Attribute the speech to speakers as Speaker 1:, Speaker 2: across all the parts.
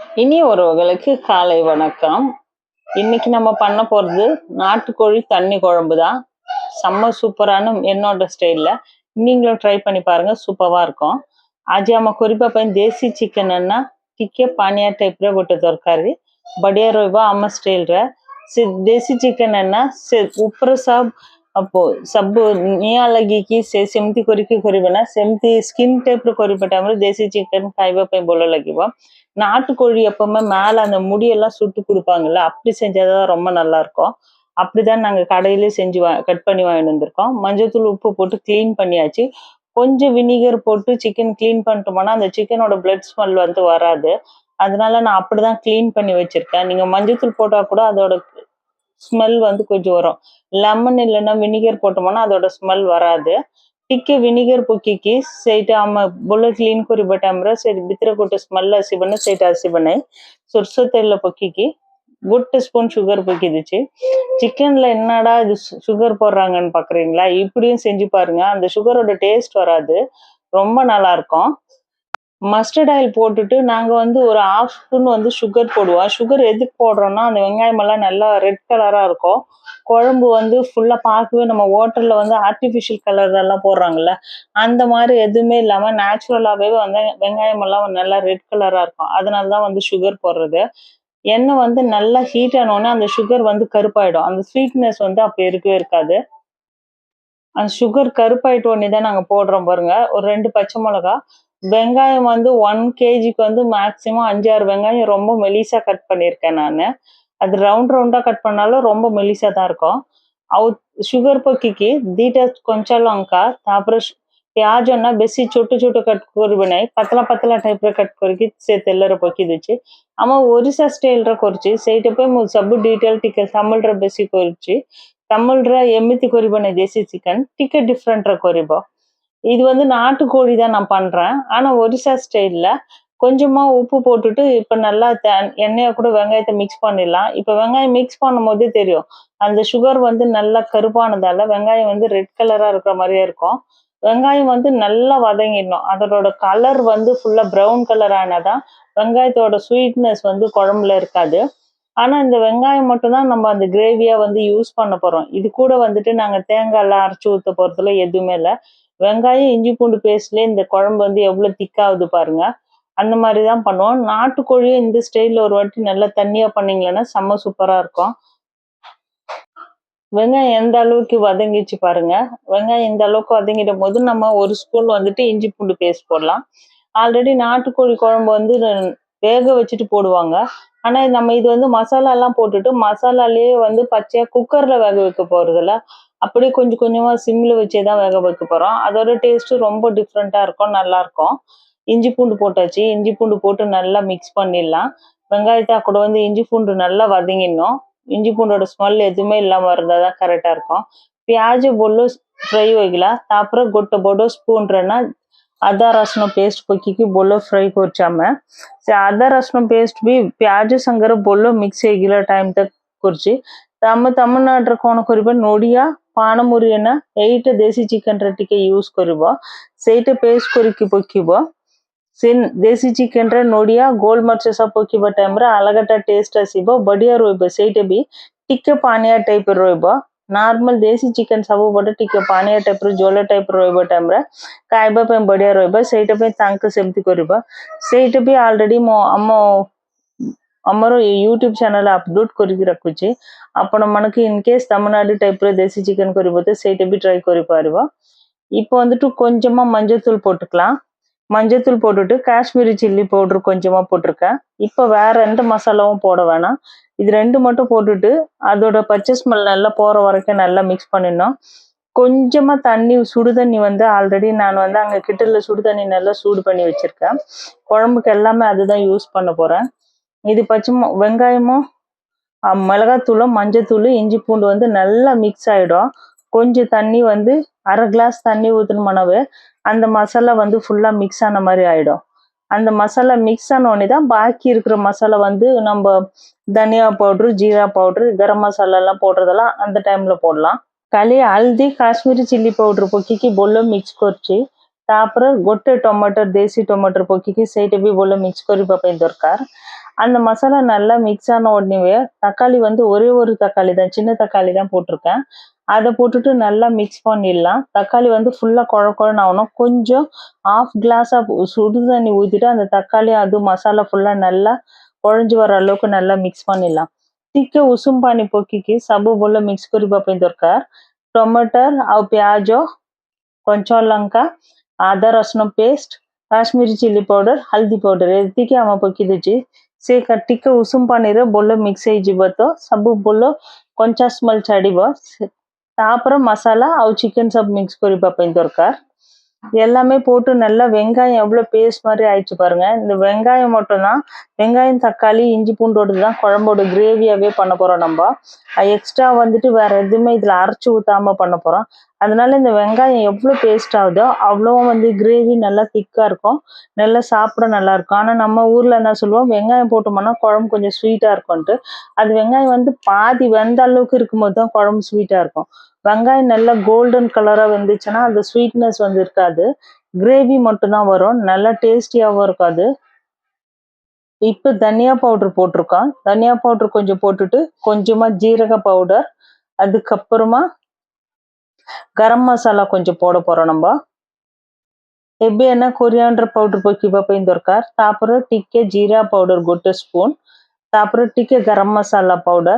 Speaker 1: இனி உறவுகளுக்கு காலை வணக்கம். இன்னைக்கு நம்ம பண்ண போகிறது நாட்டுக்கோழி தண்ணி குழம்பு தான் செம்ம சூப்பரான என்னோட ஸ்டைல்ல நீங்களும் ட்ரை பண்ணி பாருங்க சூப்பராக இருக்கும். આજે આમાં குறிப்பா పైన தேசி చికెన్ అన్న టిక్కే டைப்ல టైప్లో ఒకటి దొరకాలి బడియా రోయివా అమ్మ స్టైల్రా దేశీ చికెన్ అన్న ఉప్పుర ଉପରେ ସବୁ ଅପ- ସବୁ ନିଆଁ ଲାଗିକି ସେ ସେମିତି କରିକି କରିବେ ନା ସେମିତି ସ୍କିନ୍ ଟାଇପ୍ର କରିବା ଟାଇମ୍ରେ ଦେଶୀ ଚିକେନ ଖାଇବା ପାଇଁ ଭଲ ଲାଗିବ நாட்டுக்கோழி எப்பவுமே மேல அந்த முடியெல்லாம் சுட்டு கொடுப்பாங்கல்ல அப்படி செஞ்சாதான் ரொம்ப நல்லா இருக்கும் அப்படிதான் நாங்க கடையிலே செஞ்சு கட் பண்ணி வாங்கிட்டு வந்திருக்கோம் மஞ்சத்தூள் உப்பு போட்டு க்ளீன் பண்ணியாச்சு கொஞ்சம் வினிகர் போட்டு சிக்கன் க்ளீன் பண்ணிட்டோம்னா அந்த சிக்கனோட பிளட் ஸ்மெல் வந்து வராது அதனால நான் அப்படிதான் க்ளீன் பண்ணி வச்சிருக்கேன் நீங்க மஞ்சத்தூள் போட்டா கூட அதோட ஸ்மெல் வந்து கொஞ்சம் வரும். லெமன் இல்லைன்னா வினிகர் போட்டோம்னா அதோட ஸ்மெல் வராது. ಟಿಕ್ಕೆ வினிகர் பொக்கிக்கு சைட்டு ಅಮ್ಮ ಬೊಲ್ಲ ಕ್ಲೀನ್ ಕೊರಿ ಬಟ್ ಅಮ್ರ ಸೈಟ್ ಬಿತ್ರ ಕೊಟ್ಟು சைட் அசிபனை சொர்சு தெல்ல பொக்கிக்கு ಬಣ್ಣ ஸ்பூன் சுகர் பொக்கிதுச்சு. சிக்கன்ல என்னடா இது சுகர் போடுறாங்கன்னு பாக்குறீங்களா? இப்படியும் செஞ்சு பாருங்க. அந்த சுகரோட டேஸ்ட் வராது. ரொம்ப நல்லா இருக்கும். மஸ்டர்ட் ஆயில் போட்டுட்டு நாங்கள் வந்து ஒரு ஆஃப் ஸ்பூன் வந்து சுகர் போடுவோம். சுகர் எதுக்கு போடுறோம்னா அந்த வெங்காயம் எல்லாம் நல்லா ரெட் கலராக இருக்கும். குழம்பு வந்து ஃபுல்லாக பார்க்கவே நம்ம ஹோட்டலில் வந்து ஆர்டிஃபிஷியல் கலர் எல்லாம் போடுறாங்கல்ல அந்த மாதிரி எதுவுமே இல்லாமல் நேச்சுரலாகவே வந்து வெங்காயம் எல்லாம் நல்லா ரெட் கலராக இருக்கும். அதனால தான் வந்து சுகர் போடுறது. எண்ணெய் வந்து நல்லா ஹீட் ஆனோடனே அந்த சுகர் வந்து கருப்பாயிடும். அந்த ஸ்வீட்னஸ் வந்து அப்போ இருக்கவே இருக்காது. அந்த சுகர் கருப்பாயிட்ட உடனே தான் நாங்கள் போடுறோம் பாருங்க. ஒரு ரெண்டு பச்சை மிளகா வெங்காயம் வந்து ஒன் கேஜிக்கு வந்து மேக்சிமம் அஞ்சாறு வெங்காயம் ரொம்ப மெலிசாக கட் பண்ணியிருக்கேன் நான் அது ரவுண்ட் ரவுண்டாக కట్ பண்ணாలో ரொம்ப మెలిసా தான் இருக்கும் అవు షుగర్ పొక్కికి దీట కొంచెం లంక తాపర ప్యాజ్ అన్న బెసి చుట్టు చుట్టు కట్టుకొని ఉన్నాయి పతల పతల టైప్ కట్ కొరికి సే తెల్లర పొక్కిదిచ్చి అమ్మ ఒరిసా స్టైల్ ర కొరిచి సేటపై మూ సబ్బు డీటెయిల్ టికెల్ తమిళ్ ర బెసి కొరిచి తమిళ్ ర ఎమ్మితి కొరిబనే దేశీ చికెన్ టికెట్ డిఫరెంట్ ర కొరిబో இது வந்து நாட்டுக்கோழி தான் நான் பண்றேன். ஆனா ஒரிசா ஸ்டைல்ல கொஞ்சமா உப்பு போட்டுட்டு இப்ப நல்லா த- கூட வெங்காயத்தை மிக்ஸ் பண்ணிடலாம். இப்ப வெங்காயம் மிக்ஸ் பண்ணும் போதே தெரியும். அந்த சுகர் வந்து நல்லா கருப்பானதால வெங்காயம் வந்து ரெட் கலரா இருக்கிற மாதிரியே இருக்கும். வெங்காயம் வந்து நல்லா வதங்கிடணும். அதோட கலர் வந்து ஃபுல்லா ப்ரௌன் கலர் ஆனாதான் வெங்காயத்தோட ஸ்வீட்னஸ் வந்து குழம்புல இருக்காது. ஆனா இந்த வெங்காயம் மட்டும் தான் நம்ம அந்த கிரேவியா வந்து யூஸ் பண்ண போறோம். இது கூட வந்துட்டு நாங்க தேங்காய் எல்லாம் ஊற்ற ஊத்த போறதுல எதுவுமே இல்லை. வெங்காயம் இஞ்சி பூண்டு பேஸ்ட்லேயே இந்த குழம்பு வந்து எவ்வளவு திக்காகுது பாருங்க. அந்த மாதிரி தான் பண்ணுவோம். நாட்டுக்கோழியும் இந்த ஸ்டைலில் ஒரு வாட்டி நல்லா தண்ணியா பண்ணிங்களேன்னா செம்ம சூப்பரா இருக்கும். வெங்காயம் எந்த அளவுக்கு வதங்கிச்சு பாருங்க. வெங்காயம் இந்த அளவுக்கு வதங்கிடும் போது நம்ம ஒரு ஸ்பூன் வந்துட்டு இஞ்சி பூண்டு பேஸ்ட் போடலாம். ஆல்ரெடி நாட்டுக்கோழி குழம்பு வந்து வேக வச்சுட்டு போடுவாங்க. ஆனா நம்ம இது வந்து மசாலா எல்லாம் போட்டுட்டு மசாலாலேயே வந்து பச்சையாக குக்கர்ல வேக வைக்க போறதில்ல. அப்படியே கொஞ்சம் கொஞ்சமாக சிம்மில் வச்சே தான் வேக வைக்க போகிறோம் அதோட டேஸ்ட்டு ரொம்ப டிஃப்ரெண்ட்டாக இருக்கும் நல்லாயிருக்கும் இஞ்சி பூண்டு போட்டாச்சு. இஞ்சி பூண்டு போட்டு நல்லா மிக்ஸ் பண்ணிடலாம். வெங்காயத்தை கூட வந்து இஞ்சி பூண்டு நல்லா வதங்கிடணும். இஞ்சி பூண்டோட ஸ்மெல் எதுவுமே இல்லாமல் இருந்தால் தான் கரெக்டாக இருக்கும். பியாஜ் బొల్లు ஃப்ரை ಹೋಗಿಲ್ಲ ತಾಪರ ಗೊಟ್ಟ ಬೋಡೋ ಸ್ಪೂನ್ ರನ್ನ ಅದ ರಸನ ಪೇಸ್ಟ್ ಕೊಕ್ಕಿಕ್ಕಿ ಬೊಲ್ಲೋ ಫ್ರೈ ಕೊರ್ಚಾಮ ಅದ ರಸನ ಪೇಸ್ಟ್ ಬಿ ಪ್ಯಾಜ್ ಸಂಗರ ಬೊಲ್ಲೋ ಮಿಕ್ಸ್ ಹೇಗಿಲ್ಲ ಟೈಮ್ ತಕ್ ಕೊರ್ಚಿ ತಮ್ಮ ತಮಿಳ್ನಾಡ್ರ ಕೋಣ ಕೊರಿಬ କଣ କରିବ ନଡିଆ ପାଣମୁରି ନା ଏଇଟା ଦେଶୀ ଚିକେନରେ ଟିକେ ୟୁଜ କରିବ ସେଇଟା ପେଷ୍ଟ କରିକି ପକେଇବ ସେ ଦେଶୀ ଚିକେନରେ ନଡିଆ ଗୋଲମରିଚ ସବୁ ପକେଇବା ଟାଇମରେ ଅଲଗାଟା ଟେଷ୍ଟ ଆସିବ ବଢିଆ ରହିବ ସେଇଟା ବି ଟିକେ ପାଣିଆ ଟାଇପ ରହିବ ନର୍ମାଲ ଦେଶୀ ଚିକେନ ସବୁପଟେ ଟିକେ ପାଣିଆ ଟାଇପ ର ଜଳ ଟାଇପ ରହିବ ଟାଇମରେ ଖାଇବା ପାଇଁ ବଢିଆ ରହିବ ସେଇଟା ପାଇଁ ତାଙ୍କ ସେମିତି କରିବ ସେଇଟା ବି ଅଲରେଡି ମୁଁ ଆମ ଆମର ୟୁଟ୍ୟୁବ ଚ୍ୟାନେଲ ଅପଲୋଡ କରିକି ରଖୁଛି ଆପଣ ମାନଙ୍କୁ இன் கேஸ் தமிழ்நாடு டைப்ல தேசி சிக்கன் கறிபோது ସେଇଟା ବି ட்ரை କରିପାରିବ இப்போ வந்துட்டு கொஞ்சமா மஞ்சத்தூள் போட்டுக்கலாம் மஞ்சத்தூள் போட்டுட்டு காஷ்மீரி சில்லி பவுடர் கொஞ்சமா போட்டிருக்கேன் இப்போ வேற எந்த மசாலாவும் போட வேணாம் இது ரெண்டு மட்டும் போட்டுட்டு அதோட பச்சை ஸ்மெல் நல்லா போற வரைக்கும் நல்லா மிக்ஸ் பண்ணிடணும் கொஞ்சமா தண்ணி சுடு தண்ணி வந்து ஆல்ரெடி நான் வந்து அங்க கிட்டல சுடு தண்ணி நல்லா சூடு பண்ணி வச்சிருக்கேன் குழம்புக்கு எல்லாமே அதுதான் யூஸ் பண்ண போறேன் இது பச்சை வெங்காயமும் மிளகாத்தூளும் மஞ்சத்தூள் இஞ்சி பூண்டு வந்து நல்லா மிக்ஸ் ஆகிடும் கொஞ்சம் தண்ணி வந்து அரை கிளாஸ் தண்ணி ஊற்றணுமானவு அந்த மசாலா வந்து ஃபுல்லாக மிக்ஸ் ஆன மாதிரி ஆகிடும் அந்த மசாலா மிக்ஸ் ஆனோடனே தான் பாக்கி இருக்கிற மசாலா வந்து நம்ம தனியா பவுட்ரு ஜீரா பவுட்ரு கரம் மசாலாலாம் போடுறதெல்லாம் அந்த டைமில் போடலாம். కలి హల్దీ காஷ்மீரி சில்லி பவுடர் பொக்கிக்கு బొల్లో மிக்ஸ் করছি তারপরে கொட்டை টমেটোর தேசி টমেটোর பொக்கிக்கு সেইটা বি বলে মিক্স করিবা পাই দরকার அந்த மசாலா நல்லா மிக்ஸ் ஆன உடனேவே தக்காளி வந்து ஒரே ஒரு தக்காளி தான் சின்ன தக்காளி தான் போட்டிருக்கேன் அதை போட்டுட்டு நல்லா மிக்ஸ் பண்ணிடலாம் தக்காளி வந்து ஃபுல்லாக குழ குழன்னு ஆகணும் கொஞ்சம் ஆஃப் கிளாஸாக சுடு தண்ணி ஊற்றிட்டு அந்த தக்காளி அது மசாலா ஃபுல்லாக நல்லா குழஞ்சி வர அளவுக்கு நல்லா ମିକ୍ସ பண்ணிடலாம் ଟିକେ ଉଷୁମ ପାଣି ପକେଇକି ସବୁ ଭଲ ମିକ୍ସ କରିବା ପାଇଁ ଦରକାର ଟମାଟର ଆଉ ପିଆଜ କଞ୍ଚା ଲଙ୍କା ଅଦା ରସୁଣ ପେଷ୍ଟ కాశ్మీరీ చిల్లీ పౌడర్ ಹಲ್ದಿ ಪೌಡರ್ ಎತ್ತಿಗೆ பக்கிதுச்சு. ಪಕ್ಕಿದಿಜ್ಜಿ ಸೇ உசும் ಉಸುಂ ಪನ್ನೀರ್ மிக்ஸ் ಮಿಕ್ಸ್ ಐಜಿಬತ್ತು ಸಬ್ಬು ಬೊಲ್ಲ கொஞ்சம் ஸ்மெல் ಚಾಡಿಬ ತಾಪರ மசாலா ಅವು சிக்கன் சப் மிக்ஸ் ಕೊರಿಪ ಪೈನ್ ದೊರಕಾರ್ எல்லாமே போட்டு நல்லா வெங்காயம் எவ்வளோ பேஸ்ட் மாதிரி ஆயிடுச்சு பாருங்க. இந்த வெங்காயம் மட்டும்தான். வெங்காயம் தக்காளி இஞ்சி பூண்டோடு தான் குழம்போட கிரேவியாகவே பண்ண போகிறோம் நம்ம. எக்ஸ்ட்ரா வந்துட்டு வேற எதுவுமே இதில் அரைச்சி ஊற்றாம பண்ண போகிறோம் அதனால இந்த வெங்காயம் எவ்வளோ பேஸ்ட் ஆகுதோ அவ்வளோ வந்து கிரேவி நல்லா திக்காக இருக்கும். நல்லா சாப்பிட நல்லா இருக்கும். ஆனால் நம்ம ஊரில் என்ன சொல்லுவோம்? வெங்காயம் போட்டோம்னா குழம்பு கொஞ்சம் ஸ்வீட்டாக இருக்கும்ன்ட்டு. அது வெங்காயம் வந்து பாதி வெந்த அளவுக்கு இருக்கும்போது தான் குழம்பு ஸ்வீட்டாக இருக்கும். வெங்காயம் நல்லா கோல்டன் கலராக வந்துச்சுன்னா அந்த ஸ்வீட்னஸ் வந்து இருக்காது. கிரேவி மட்டும்தான் வரும். நல்லா டேஸ்டியாகவும் இருக்காது. இப்போ தனியா பவுடர் போட்டிருக்கோம் தனியா பவுடர் கொஞ்சம் போட்டுட்டு கொஞ்சமாக ஜீரக பவுடர் அதுக்கப்புறமா கரம் மசாலா கொஞ்சம் போட போறோம் நம்ம ଏବେ ଏନା କୋରିଆଣ୍ଡର ପାଉଡର ପକେଇବା ପାଇଁ ଦରକାର ତାପରେ ଟିକେ ଜିରା ପାଉଡର ଗୋଟେ ସ୍ପୁନ ତାପରେ ଟିକେ ଗରମ ମସଲା ପାଉଡର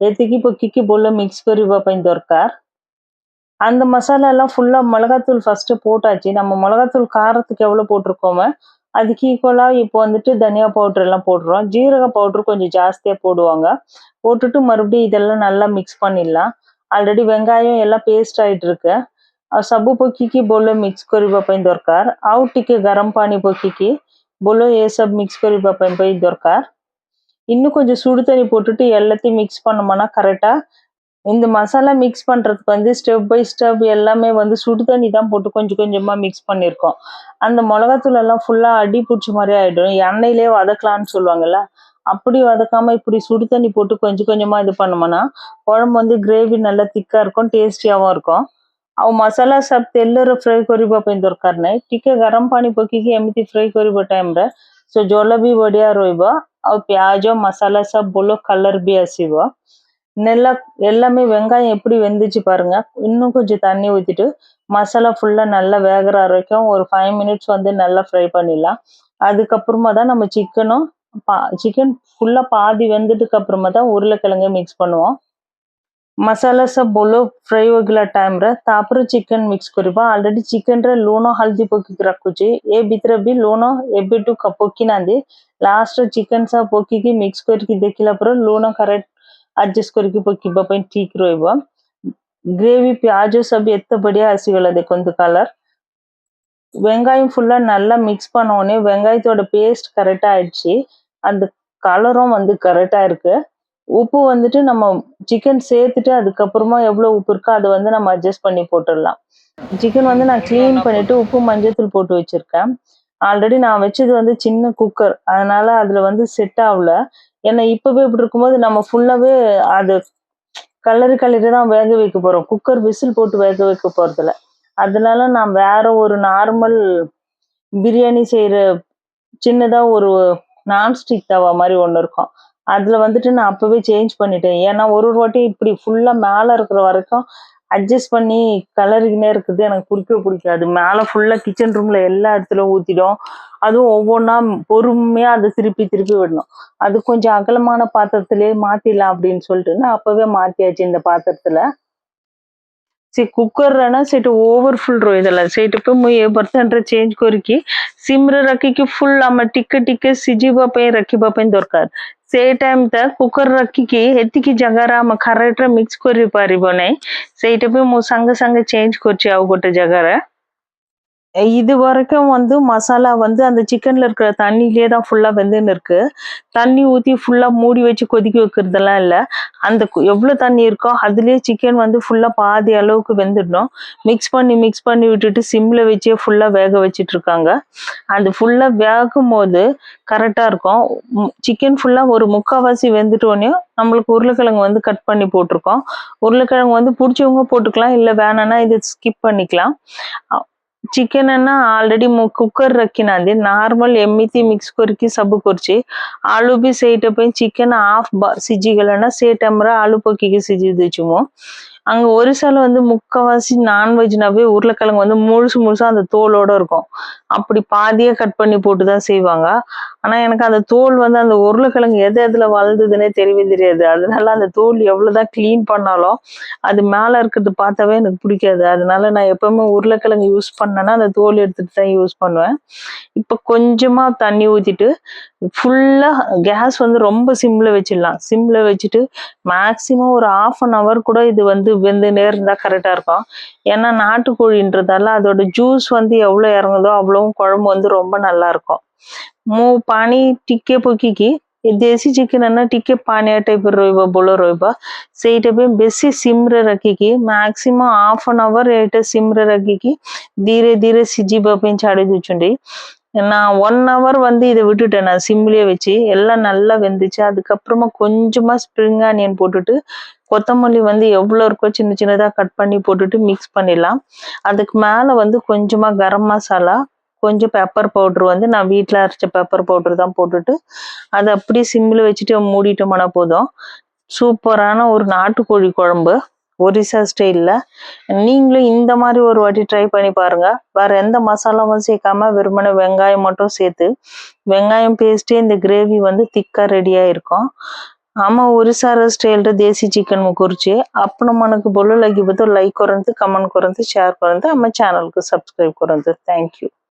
Speaker 1: ଏତିକି ପକେଇକି ଭଲ ମିକ୍ସ କରିବା ପାଇଁ ଦରକାର அந்த மசாலா எல்லாம் ஃபுல்லா மிளகாத்தூள் ஃபர்ஸ்ட் போட்டாச்சு நம்ம மிளகாத்தூள் காரத்துக்கு எவ்வளவு போட்டிருக்கோமோ அதுக்கு ஈக்குவலா இப்போ வந்துட்டு தனியா பவுடர் எல்லாம் போடுறோம் ஜீரக பவுடர் கொஞ்சம் ஜாஸ்தியா போடுவாங்க போட்டுட்டு மறுபடியும் இதெல்லாம் நல்லா மிக்ஸ் பண்ணிடலாம் ஆல்ரெடி வெங்காயம் எல்லாம் பேஸ்ட் ஆயிட்டு இருக்கு ଆଉ ସବୁ ପକେଇକି ଭଲ ମିକ୍ସ କରିବା ପାଇଁ ଦରକାର ଆଉ ଟିକେ ଗରମ ପାଣି ପକେଇକି ଭଲ ଏସବୁ மிக்ஸ் କରିବା ପାଇଁ ପାଇଁ ଦରକାର இன்னும் கொஞ்சம் சுடு தண்ணி போட்டுட்டு எல்லாத்தையும் மிக்ஸ் பண்ணோம்னா கரெக்டா இந்த மசாலா மிக்ஸ் பண்றதுக்கு வந்து ஸ்டெப் பை ஸ்டெப் எல்லாமே வந்து சுடு தண்ணி தான் போட்டு கொஞ்சம் கொஞ்சமா மிக்ஸ் பண்ணியிருக்கோம் அந்த மிளகாத்தூள் எல்லாம் ஃபுல்லா அடி பிடிச்ச மாதிரி ஆயிடும் எண்ணெயிலே வதக்கலாம்னு சொல்லுவாங்கல்ல அப்படி வதக்காம இப்படி சுடு தண்ணி போட்டு கொஞ்சம் கொஞ்சமா இது பண்ணோம்னா குழம்பு வந்து கிரேவி நல்லா திக்கா இருக்கும் டேஸ்டியாவும் இருக்கும் ଆଉ ମସଲା ସବୁ ତେଲରେ ଫ୍ରାଏ କରିବା ପାଇଁ ଦରକାର ନାହିଁ ଟିକେ ଗରମ ପାଣି ପକେଇକି ଏମିତି ଫ୍ରାଏ କରିବା ଟାଇମରେ ସେ ଜଲ ବି ବଢିଆ ରହିବ ଆଉ ପିଆଜ மசாலா ସବୁ ଭଲ கலர் ବି ଆସିବ நல்லா எல்லாமே வெங்காயம் எப்படி வெந்துச்சு பாருங்க இன்னும் கொஞ்சம் தண்ணி ஊத்திட்டு மசாலா ஃபுல்லா நல்லா வேகிற வரைக்கும் ஒரு ஃபைவ் மினிட்ஸ் வந்து நல்லா ஃப்ரை பண்ணிடலாம் அதுக்கப்புறமா தான் நம்ம சிக்கனும் பா சிக்கன் ஃபுல்லாக பாதி வெந்ததுக்கு அப்புறமா தான் உருளைக்கிழங்கு மிக்ஸ் பண்ணுவோம் ಮಸಾಲಾ ಸಬ್ ಬೋಲು ಫ್ರೈ ಹೋಗಿಲ್ಲ ಟೈಮ್ ರ ತಾಪರು ಚಿಕನ್ ಮಿಕ್ಸ್ ಕೊರಿಬ ಆಲ್ರೆಡಿ ಚಿಕನ್ ರ ಲೂನೋ ಹಲ್ದಿ ಪೊಕ್ಕಿಗೆ ರಕ್ಕುಚಿ ಏ ಬಿತ್ರ ಬಿ ಲೂನೋ ಎಬ್ಬಿಟ್ಟು ಕಪ್ಪೊಕ್ಕಿ ನಂದಿ ಲಾಸ್ಟ್ ಚಿಕನ್ ಸಹ ಪೊಕ್ಕಿಗೆ ಮಿಕ್ಸ್ ಕೊರಿಕಿ ದೆಕ್ಕಿಲ್ಲ ಪರ ಲೂನೋ ಕರೆಕ್ಟ್ ಅಡ್ಜಸ್ಟ್ ಕೊರಿಕಿ ಪೊಕ್ಕಿ ಬಪೈನ್ ಟೀಕ್ ರೋಯ್ಬ கிரேவி பியாஜோ சப் எத்த படியா அசிகளது கொஞ்சம் கலர் வெங்காயம் ஃபுல்லாக நல்லா மிக்ஸ் பண்ணோடனே வெங்காயத்தோட பேஸ்ட் கரெக்டாக ஆயிடுச்சு அந்த கலரும் வந்து கரெக்டாக இருக்கு. உப்பு வந்துட்டு நம்ம சிக்கன் சேர்த்துட்டு அதுக்கப்புறமா எவ்வளோ உப்பு இருக்கோ அதை வந்து நம்ம அட்ஜஸ்ட் பண்ணி போட்டுடலாம். சிக்கன் வந்து நான் க்ளீன் பண்ணிட்டு உப்பு மஞ்சத்தூள் போட்டு வச்சிருக்கேன். ஆல்ரெடி நான் வச்சது வந்து சின்ன குக்கர் அதனால அதில் வந்து செட் ஆகல. ஏன்னா இப்போவே இப்படி இருக்கும்போது நம்ம ஃபுல்லாகவே அது கலரி கலரி தான் வேக வைக்க போகிறோம் குக்கர் விசில் போட்டு வேக வைக்க போகிறதில்ல அதனால நான் வேற ஒரு நார்மல் பிரியாணி செய்கிற சின்னதாக ஒரு நான்ஸ்டிக் தவா மாதிரி ஒன்று இருக்கும். அதில் வந்துட்டு நான் அப்போவே சேஞ்ச் பண்ணிட்டேன். ஏன்னா ஒரு ஒரு வாட்டி இப்படி ஃபுல்லாக மேலே இருக்கிற வரைக்கும் அட்ஜஸ்ட் பண்ணி கலரிக்கினே இருக்குது எனக்கு பிடிக்கவே பிடிக்காது. மேலே ஃபுல்லாக கிச்சன் ரூமில் எல்லா இடத்துலையும் ஊற்றிடும் அதுவும் ஒவ்வொன்றா பொறுமையாக அதை திருப்பி திருப்பி விடணும். அது கொஞ்சம் அகலமான பாத்திரத்திலே மாற்றிடலாம் அப்படின்னு சொல்லிட்டு நான் அப்போவே மாற்றியாச்சு இந்த பாத்திரத்தில். ସେ କୁକରରେ ନା ସେଇଟା ଓଭରଫୁଲ୍ ରହିଥିଲା ସେଇଟାକୁ ମୁଁ ଏ ବର୍ତ୍ତମାନରେ ଚେଞ୍ଜ କରିକି ସିମ୍ରେ ରଖିକି ଫୁଲ୍ ଆମେ ଟିକେ ଟିକେ ସିଝିବା ପାଇଁ ରଖିବା ପାଇଁ ଦରକାର ସେଇ ଟାଇମ୍ଟା କୁକର ରଖିକି ଏତିକି ଜାଗାରେ ଆମେ ଖାରେଟରେ ମିକ୍ସ କରିପାରିବ ନାହିଁ ସେଇଟା ବି ମୁଁ ସାଙ୍ଗେ ସାଙ୍ଗେ ଚେଞ୍ଜ କରିଛି ଆଉ ଗୋଟେ ଜାଗାରେ இது வரைக்கும் வந்து மசாலா வந்து அந்த சிக்கன்ல இருக்கிற தண்ணியிலே தான் ஃபுல்லா வெந்துன்னு இருக்கு தண்ணி ஊத்தி ஃபுல்லா மூடி வச்சு கொதிக்க வைக்கிறதெல்லாம் இல்ல. அந்த எவ்வளோ எவ்வளவு தண்ணி இருக்கோ அதுலயே சிக்கன் வந்து ஃபுல்லா பாதி அளவுக்கு வெந்துடணும். மிக்ஸ் பண்ணி மிக்ஸ் பண்ணி விட்டுட்டு சிம்ல வச்சே ஃபுல்லா வேக வச்சிட்டு இருக்காங்க அது ஃபுல்லா வேகும் போது கரெக்டா இருக்கும் சிக்கன் ஃபுல்லா ஒரு முக்காவாசி வெந்துட்டோன்னே நம்மளுக்கு உருளைக்கிழங்கு வந்து கட் பண்ணி போட்டிருக்கோம். உருளைக்கிழங்கு வந்து பிடிச்சவங்க போட்டுக்கலாம் இல்ல வேணாம்னா இது ஸ்கிப் பண்ணிக்கலாம். ಚಿಕನ್ ಅನ್ನ ಆಲ್ರೆಡಿ ಕುಕ್ಕರ್ ರಕ್ಕಿನಂದೆ ನಾರ್ಮಲ್ ಎಮ್ಮಿತಿ ಮಿಕ್ಸ್ ಕೊರ್ಕಿ ಸಬ್ಬು ಕೊರ್ಚಿ ಆಲೂ ಬಿ ಸೇಟ ಪೈ ಚಿಕನ್ ಹಾಫ್ ಸಿಜ್ಜಿಗಳನ್ನ ಸೇಟಮ್ರ ಆಲೂ ಪೊಕ್ಕಿಗೆ ಸಿಜ್ಜಿದಿಚುಮು அங்க ஒரிசால வந்து முக்கவாசி நான்வெஜ்னாவே உருளைக்கிழங்கு வந்து முழுசு முழுசா அந்த தோலோட இருக்கும். அப்படி பாதியா கட் பண்ணி போட்டு தான் செய்வாங்க. ஆனா எனக்கு அந்த தோல் வந்து அந்த உருளைக்கிழங்கு எது எதுல வளர்ந்ததுன்னே தெரியவே தெரியாது. அதனால அந்த தோல் எவ்வளவுதான் க்ளீன் பண்ணாலும் அது மேல இருக்கிறது பார்த்தாவே எனக்கு பிடிக்காது. அதனால நான் எப்பவுமே உருளைக்கிழங்கு யூஸ் பண்ணேன்னா அந்த தோல் எடுத்துட்டு தான் யூஸ் பண்ணுவேன். இப்போ கொஞ்சமா தண்ணி ஊத்திட்டு ஃபுல்லா கேஸ் வந்து ரொம்ப சிம்ல வச்சிடலாம் சிம்ல வச்சுட்டு மேக்சிமம் ஒரு ஆஃப் அன் ஹவர் கூட இது வந்து வெந்துனே இருந்தா கரெக்டா இருக்கும் ஏன்னா நாட்டுக்கோழின்றதால அதோட ஜூஸ் வந்து எவ்வளவு இறங்குதோ அவ்வளவும் குழம்பு வந்து ரொம்ப நல்லா இருக்கும் ମୁଁ ପାଣି ଟିକେ ପକେଇକି ଏ ଦେଶୀ ଚିକେନ ନା ଟିକେ ପାଣିଆ ଟାଇପ ରହିବ ଭଲ ରହିବ ସେଇଟା ପାଇଁ ବେଶୀ ସିମରେ ରଖିକି ମ୍ୟାକ୍ସିମମ୍ ହାଫ୍ ଆନ୍ ଆୱାର ଏଇଟା ସିମରେ ରଖିକି ଧୀରେ ଧୀରେ ସିଝିବା ପାଇଁ ଛାଡ଼ି ଦଉଛନ୍ତି நான் ஒன் ஹவர் வந்து இதை விட்டுட்டேன் நான் சிம்லேயே வச்சு. எல்லாம் நல்லா வெந்துச்சு. அதுக்கப்புறமா கொஞ்சமாக ஸ்ப்ரிங் ஆனியன் போட்டுட்டு கொத்தமல்லி வந்து எவ்வளோ இருக்கோ சின்ன சின்னதாக கட் பண்ணி போட்டுட்டு மிக்ஸ் பண்ணிடலாம். அதுக்கு மேலே வந்து கொஞ்சமாக கரம் மசாலா கொஞ்சம் பெப்பர் பவுட்ரு வந்து நான் வீட்டில் அரைச்ச பெப்பர் பவுட்ரு தான் போட்டுட்டு அதை அப்படியே சிம்மில் வச்சுட்டு மூடிட்டோம்னா போதும். சூப்பரான ஒரு நாட்டுக்கோழி குழம்பு. ஒரிசா ஸ்டைலில் நீங்களும் இந்த மாதிரி ஒரு வாட்டி ட்ரை பண்ணி பாருங்கள் வேறு எந்த மசாலாவும் சேர்க்காம வெறுமனே வெங்காயம் மட்டும் சேர்த்து வெங்காயம் பேஸ்ட்டே இந்த கிரேவி வந்து திக்காக ரெடியாக இருக்கும் ఆమె ఒరిసారా స్టైల్ దేశీ చికెన్ కురిచి అప్పుడు మనకు బొల్లు లగ్గిపోతే லைக் కొరంత కమెంట్ కొరంత ஷேர் కొరంత అమ్మ சேனலுக்கு సబ్స్క్రైబ్ కొరంత థ్యాంక్ యూ